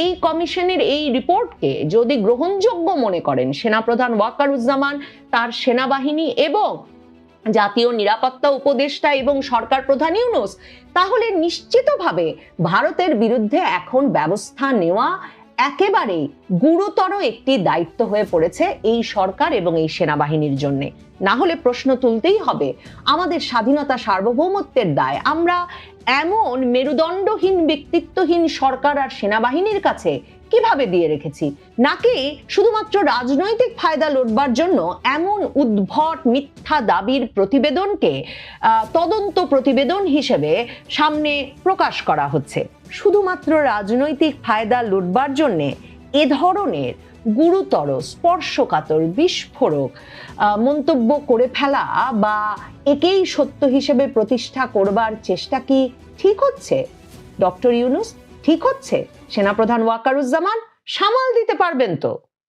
এই কমিশনের এই রিপোর্টকে যদি গ্রহণযোগ্য মনে করেন সেনাপ্রধান ওয়াকারুজ্জামান, তার সেনাবাহিনী এবং জাতীয় নিরাপত্তা উপদেষ্টা এবং সরকার প্রধান ইউনুস, তাহলে নিশ্চিতভাবে ভারতের বিরুদ্ধে এখন ব্যবস্থা নেওয়া একেবারেই গুরুতর একটি দায়িত্ব হয়ে পড়েছে এই সরকার এবং এই সেনাবাহিনীর জন্য। না হলে প্রশ্ন তুলতেই হবে। আমাদের স্বাধীনতা সার্বভৌমত্বের দায়। আমরা এমন মেরুদণ্ডহীন, ব্যক্তিত্বহীন সরকার আর সেনাবাহিনীর কাছে কীভাবে দিয়ে রেখেছি? নাকি শুধুমাত্র রাজনৈতিক ফায়দা লড়বার জন্য এমন উদ্ভট মিথ্যা দাবির প্রতিবেদনকে তদন্ত প্রতিবেদন হিসেবে সামনে প্রকাশ করা হচ্ছে? শুধুমাত্র রাজনৈতিক ফায়দা লুটবার জন্যে এ ধরনের গুরুতর, স্পর্শকাতর, বিস্ফোরক মন্তব্য করে ফেলা বা একেই সত্য হিসেবে প্রতিষ্ঠা করবার চেষ্টা কি ঠিক হচ্ছে? ডক্টর ইউনুস, ঠিক হচ্ছে? সেনাপ্রধান ওয়াকারুজ্জামান, সামাল দিতে পারবেন তো।